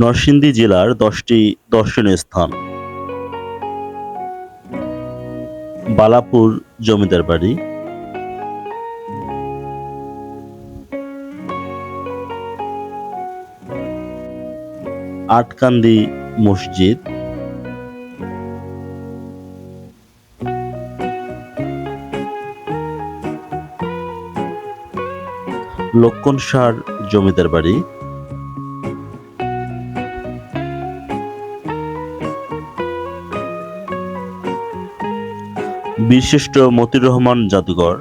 নরসিংদী জেলার দশটি দর্শনীয় স্থান। বালাপুর জমিদার বাড়ি। আটকান্দি মসজিদ। লক্ষণ সার জমিদার বাড়ি। বীরশ্রেষ্ঠ মতিউর রহমান জাদুঘর।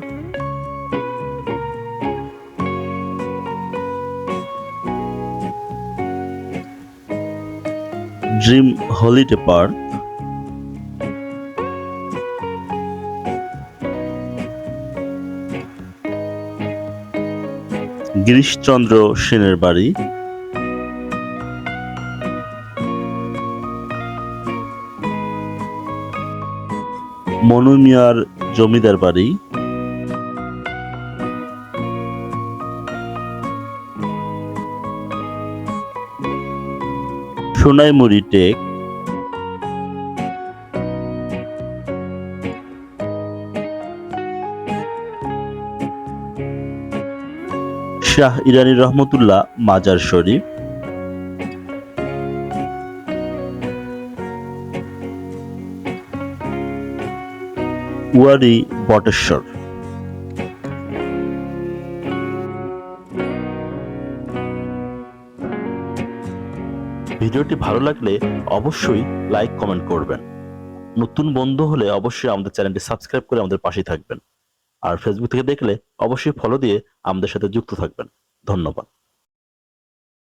Dream holiday park. গিরিশচন্দ্র সেনের বাড়ি। মনু মিয়ার জমিদার বাড়ি। সোনাইমুড়ি টেক। শাহ ইরানি রহমতুল্লাহ মাজার শরীফ। ওয়ারি বটেশ্বর। ভিডিওটি ভালো লাগলে অবশ্যই লাইক, কমেন্ট করবেন। নতুন বন্ধু হলে অবশ্যই আমাদের চ্যানেলটি সাবস্ক্রাইব করে আমাদের পাশে থাকবেন। আর ফেসবুক থেকে দেখলে অবশ্যই ফলো দিয়ে আমাদের সাথে যুক্ত থাকবেন। ধন্যবাদ।